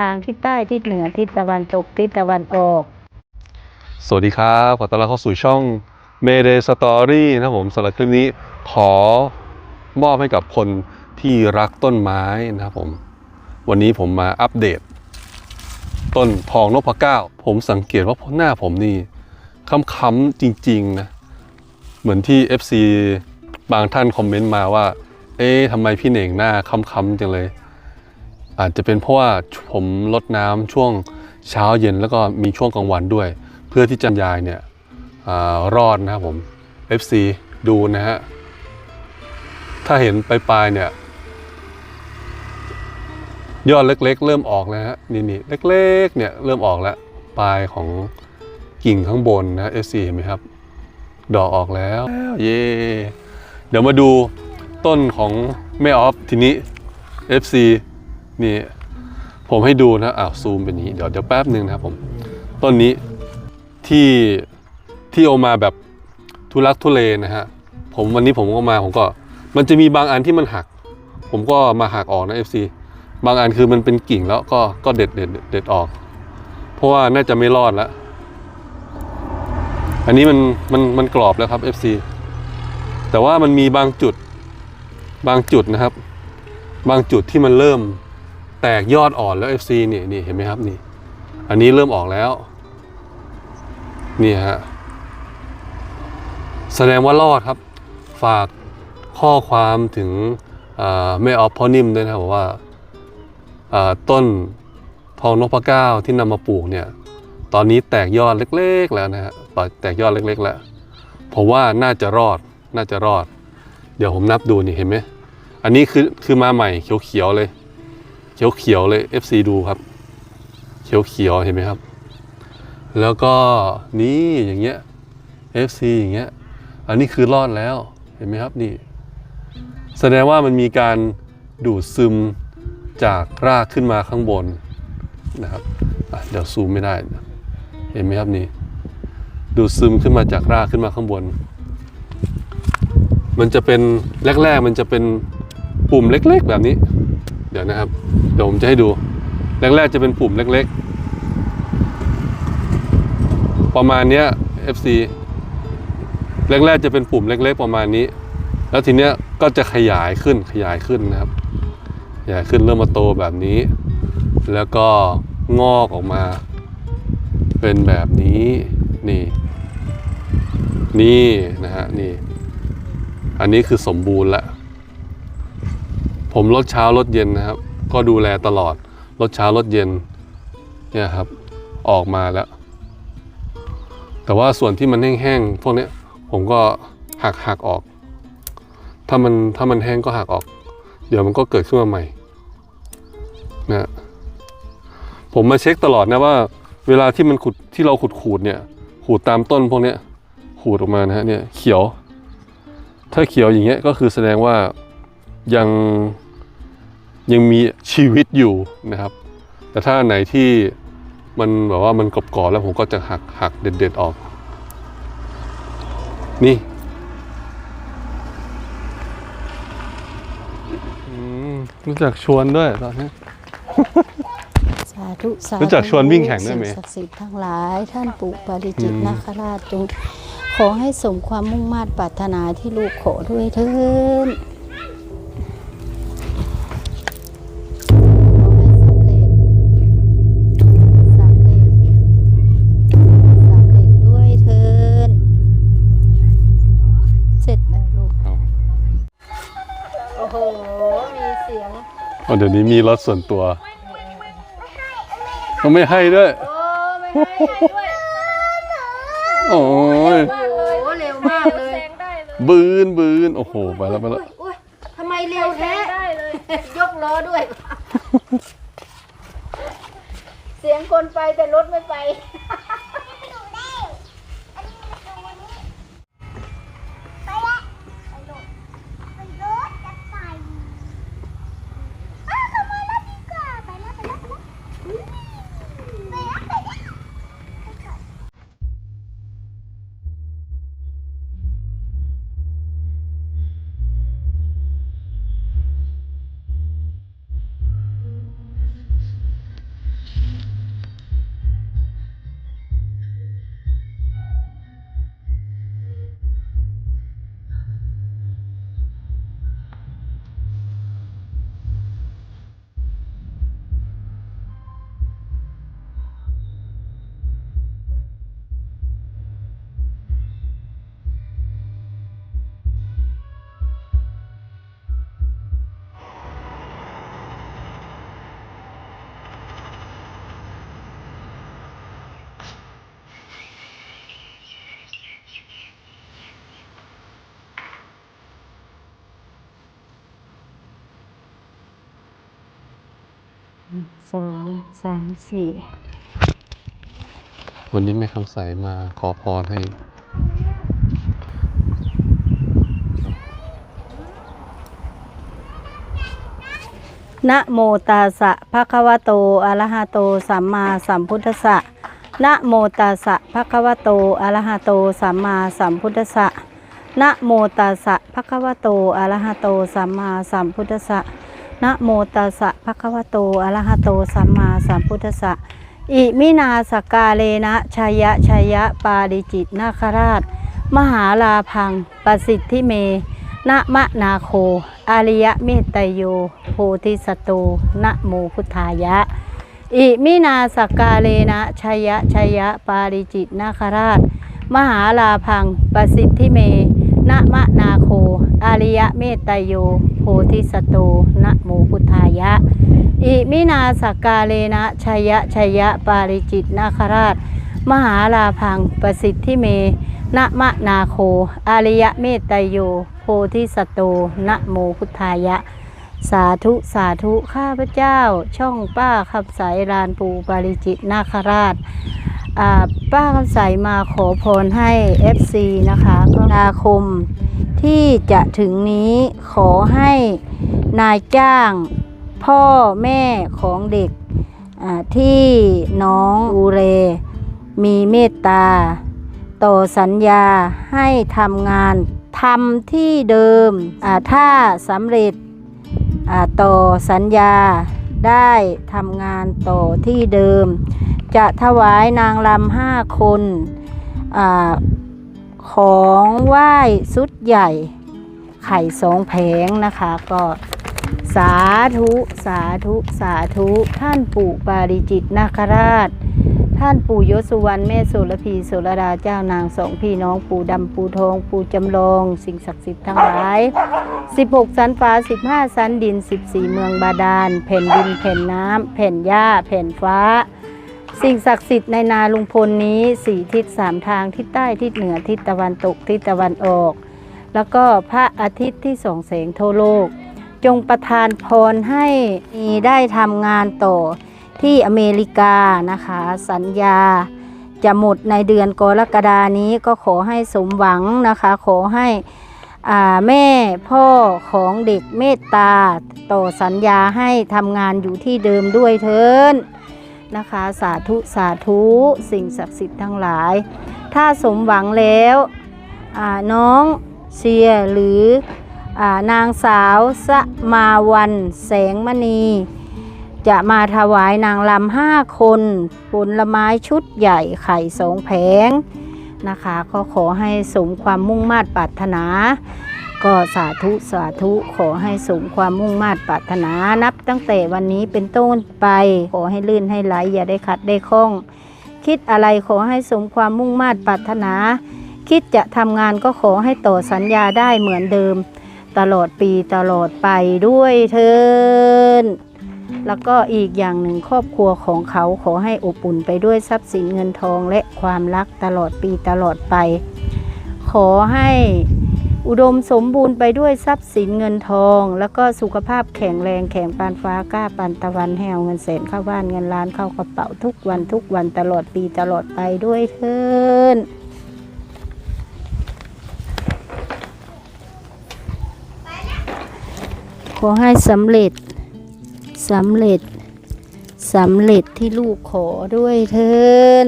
ทางทิศใต้ทิศเหนือทิศตะวันตกทิศตะวันออก สวัสดีครับขอต้อนรับเข้าสู่ช่อง Mayday Story นะผมสำหรับคลิปนี้ขอมอบให้กับคนที่รักต้นไม้นะครับผม วันนี้ผมมาอัปเดต ต้นทองนพเก้า ผมสังเกตว่าหน้าผมนี่ค้ำๆจริง ๆ นะ เหมือนที่ FC บางท่านคอมเมนต์มาว่า เอ๊ะทำไมพี่เหน่งหน้าค้ำๆจังเลย อาจจะเป็นเพราะว่าผมลดน้ำช่วงเช้าเย็นแล้วก็มีช่วงกลางวันด้วย เพื่อที่จะยายเนี่ยอรอดนะครับผม FC ดูนะฮะถ้าเห็นปลายๆเนี่ย ยอดเล็กๆ เริ่มออกแล้วฮะนี่นี่เล็กๆเนี่ยเริ่มออกแล้วปลายของกิ่งข้างบนนะ FC เห็นไหมครับ ดอกออกแล้วเย่เดี๋ยวมาดูต้นของแม่ออฟทีนี้ FC นี่ผมให้ดูนะอ้าวซูมเป็นนี้เดี๋ยวเดี๋ยวแป๊บหนึ่งนะครับผมต้นนี้ที่ที่เอามาแบบทุลักทุเลนะฮะผมวันนี้ผมก็มาผมก็ มันจะมีบางอันที่มันหัก ผมก็มาหักออกนะ FC บางอันคือมันเป็นกิ่งแล้วก็ก็เด็ดเด็ดเด็ดออก เพราะว่าน่าจะไม่รอดแล้วอันนี้มันมันมันกรอบแล้วครับ FC แต่ว่ามันมีบางจุดบางจุดนะครับ บางจุดที่มันเริ่ม แตกยอดอ่อนแล้ว FC นี่นี่เห็นไหมครับนี่ อันนี้เริ่มออกแล้ว นี่ฮะ แสดงว่ารอดครับ ฝากข้อความถึงแม่ออฟพ่อนิ่มด้วยนะครับอกว่าต้นทองนพเก้าที่นำมาปลูกเนี่ย ตอนนี้แตกยอดเล็กๆแล้วนะฮะตอนแตกยอดเล็ก ๆ แล้วผมว่าน่าจะรอดน่าจะรอด เดี๋ยวผมนับดูนี่เห็นไหมอันนี้คือคือมาใหม่เขียวๆเลย เขียวๆเลย FC ดูครับ เขียวๆเห็นไหมครับ แล้วก็นี่อย่างเงี้ย FC อย่างเงี้ย อันนี้คือรอดแล้วเห็นไหมครับนี่ แสดงว่ามันมีการดูดซึมจากรากขึ้นมาข้างบนนะครับเดี๋ยวซูมไม่ได้ เห็นไหมครับนี่ ดูดซึมขึ้นมาจากรากขึ้นมาข้างบน มันจะเป็นแรกๆมันจะเป็นปุ่มเล็ก ๆ แบบนี้ เดี๋ยวนะครับ เดี๋ยวผมจะให้ดู แรกๆจะเป็นปุ่มเล็กๆ ประมาณเนี้ย FC แรกๆจะเป็นปุ่มเล็ก ๆ ประมาณนี้ แล้วทีเนี้ยก็จะขยายขึ้นขยายขึ้นนะครับขยายขึ้นเริ่มมาโตแบบนี้ แล้วก็งอกออกมา เป็นแบบนี้นี่ นี่นะฮะนี่ อันนี้คือสมบูรณ์แล้ว ผมลดเช้าลดเย็นนะครับ ก็ดูแลตลอดลดเช้าลดเย็นเนี่ยครับออกมาแล้ว แต่ว่าส่วนที่มันแห้งๆพวกนี้ผมก็หักหักออก ถ้ามันถ้ามันแห้งก็หักออก เดี๋ยวมันก็เกิดขึ้นมาใหม่นะผมมาเช็คตลอดนะว่า เวลาที่มันขุดที่เราขุดขูดเนี่ย ขูดตามต้นพวกนี้ขูดออกมานะฮะเนี่ยเขียว ถ้าเขียวอย่างเงี้ยก็คือแสดงว่ายัง ยังมีชีวิตอยู่นะครับ แต่ถ้าอันไหนที่มันแบบว่ามันกรอบๆแล้วผมก็จะหักหักเด็ดๆออก นี่อืมรู้จักชวนด้วยตอนนี้ สาธุสาธุรู้จักชวนวิ่งแข่งด้วยไหม สิ่ศักดิ์สิทธิ์ทั้งหลาย ท่านปู่ปาริจิตอืมนาคราชจงขอให้สมความมุ่งมา่ปรารถนาที่ลูกขอด้วยเถิน เอาเดี๋ยวนี้มีรถส่วนตัวเขาไม่ให้ด้วยโอ้ไม่ให้ด้วยโอ้ยโอ้โหเร็วมากเลยบืนบืนโอ้โหไปแล้วไปแล้วอุ๊ยทำไมเร็วแท้ยกล้อด้วย เสียงคนไปแต่รถไม่ไป สองสามสี่วันนี้แม่คำใสมาขอพรให้ นะโมตัสสะภะคะวะโต อะระหะโต สัมมาสัมพุทธัสสะ นะโมตัสสะภะคะวะโต อะระหะโต สัมมาสัมพุทธัสสะ นะโมตัสสะภะคะวะโต อะระหะโต สัมมาสัมพุทธัสสะ นะโมตัสสะภะคะวะโตอะระหะโตสัมมาสัมพุทธัสสะอิมินาสกกาเลนะชายะชายะปาริจิตนาคราช มหาลาพังปสิทธิเมนะมะนาโคอาริยะเมตโยโพธิสตโตนะโมพุทธายะ อิมินาสกกาเลนะชยะชยะปาริจิตนาคราช มหาลาพังปสิทธิเม นะมะนาโค อาริยะเมตโย โพธิสตโตนะโมพุทธายะ อิมินาสกกาเลนะชยะชยะปาริจิตนาคราช มหาลาพังประสิทธิเมนะมะนาโค อาริยะเมตโย โพธิสตโตนะโมพุทธายะ สาธุสาธุข้าพเจ้า ช่องป้าขับสายรานปูปาริจิตนาคราช อ่าป้าขับสมาขอพรให้ FC นะคะก็นาคมที่จะถึงนี้ขอให้นายจ้างพ่อแม่ของเด็กที่น้องดูเร มีเมตตา ต่อสัญญาให้ทำงานทำที่เดิมถ้าสำเร็จต่อสัญญาได้ทำงานต่อที่เดิม จะถวายนางลำห้าคนอของไหว้สุดใหญ่ ไข่สองแผงนะคะก็สาธุสาธุสาธุท่านปู่ปาริจิตนาคราช ท่านปู่ยศสุวรรณแม่โสระพีโสระดาเจ้านางสองพี่น้องปู่ดำปู่ทองปู่จำลอง สิ่งศักดิ์สิทธิ์ทั้งหลาย 16 สันฟ้า 15 สันดิน 14 เมืองบาดาล แผ่นดินแผ่นน้ำแผ่นหญ้า แผ่นฟ้า สิ่งศักดิ์สิทธิ์ในนาลุงพลนี้สี่ทิศสามทางทิศใต้ทิศเหนือทิศตะวันตกทิศตะวันออก แล้วก็พระอาทิตย์ที่ส่องแสงทั่วโลก จงประทานพรให้มีได้ทำงานต่อที่อเมริกานะคะ สัญญาจะหมดในเดือนกรกฎานี้ก็ขอให้สมหวังนะคะ ขอให้แม่พ่อของเด็กเมตตา ต่อสัญญาให้ทำงานอยู่ที่เดิมด้วยเถิน นะคะ สาธุสาธุสิ่งศักดิ์สิทธิ์ทั้งหลาย ถ้าสมหวังแล้วน้องเชียหรืออนางสาวสมาวันแสงมณี จะมาถวายนางลำห้าคนผลไม้ชุดใหญ่ไข่สองแผงนะคะ ก็ขอให้สมความมุ่งมา่ปรารถนา ก็สาธุสาธุขอให้สมความมุ่งมา่ปรารถนานับตั้งแต่วันนี้เป็นต้นไป ขอให้ลื่นให้ไหลอย่าได้ขัดได้ข้อง คิดอะไรขอให้สมความมุ่งมา่ปรารถนา คิดจะทำงานก็ขอให้ต่อสัญญาได้เหมือนเดิม ตลอดปีตลอดไปด้วยเทินแล้วก็อีกอย่างหนึ่งครอบครัวของเขาขอให้อบอุ่นไปด้วยทรัพย์สินเงินทองและความรักตลอดปีตลอดไป ขอให้ อุดมสมบูรณ์ไปด้วยทรัพย์สินเงินทอง แล้วก็สุขภาพแข็งแรงแข็งปานฟ้ากล้าปานตะวันแหวเงินแสนเข้าบ้านเงินล้านเข้ากระเป๋าทุกวันทุกวันตลอดปีตลอดไปด้วยเทินขอให้สำเร็จสำเร็จสำเร็จที่ลูกขอด้วยเถิน